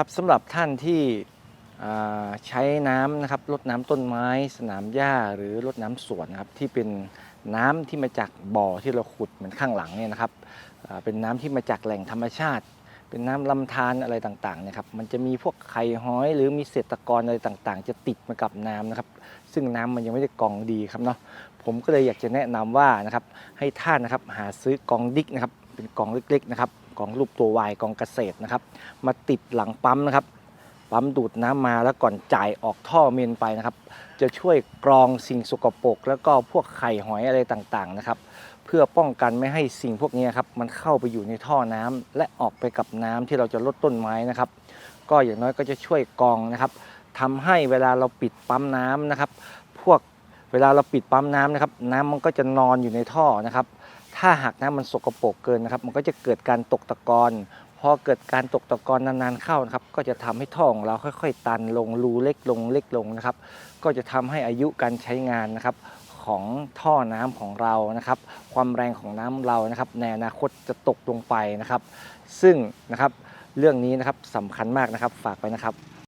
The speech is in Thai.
ครับสำหรับท่านที่ใช้น้ำนะครับรดน้ำต้นไม้ สนามหญ้าหรือรดน้ำสวนนะครับที่เป็นน้ำที่มาจากบ่อที่เราขุดเหมือนข้างหลังเนี่ยนะครับเป็นน้ำที่มาจากแหล่งธรรมชาติ เป็นน้ำลำธารอะไรต่างๆนะครับมันจะมีพวกไข่ห้อย หรือมีเศษตะกอนอะไรต่างๆ จะติดมากับน้ำนะครับ ซึ่งน้ำมันยังไม่ได้กรองดีครับเนาะผมก็เลยอยากจะแนะนำว่านะครับให้ท่านนะครับหาซื้อกองดิกนะครับ เป็นกองเล็กๆนะครับกองรูปตัววายกองเกษตรนะครับ มาติดหลังปั๊มนะครับ ปั๊มดูดน้ำมาแล้วก่อนจ่ายออกท่อเมนไปนะครับ จะช่วยกรองสิ่งสกปรกแล้วก็พวกไข่หอยอะไรต่างๆนะครับ เพื่อป้องกันไม่ให้สิ่งพวกนี้ครับมันเข้าไปอยู่ในท่อน้ำและออกไปกับน้ำที่เราจะลดต้นไม้นะครับ ก็อย่างน้อยก็จะช่วยกรองนะครับทำให้เวลาเราปิดปั๊มน้ำนะครับ พวกเวลาเราปิดปั๊มน้ำนะครับ น้ำมันก็จะนอนอยู่ในท่อนะครับ ถ้าหากน้ำมันสกปรกเกินนะครับ มันก็จะเกิดการตกตะกอนพอเกิดการตกตะกอนนานๆเข้านะครับ ก็จะทำให้ท่อของเราค่อย ๆ ตันลงรูเล็กลงเล็กลงนะครับ ก็จะทำให้อายุการใช้งานนะครับของท่อน้ำของเรานะครับ ความแรงของน้ำเรานะครับในอนาคตจะตกลงไปนะครับ ซึ่งนะครับเรื่องนี้นะครับสำคัญมากนะครับฝากไปนะครับ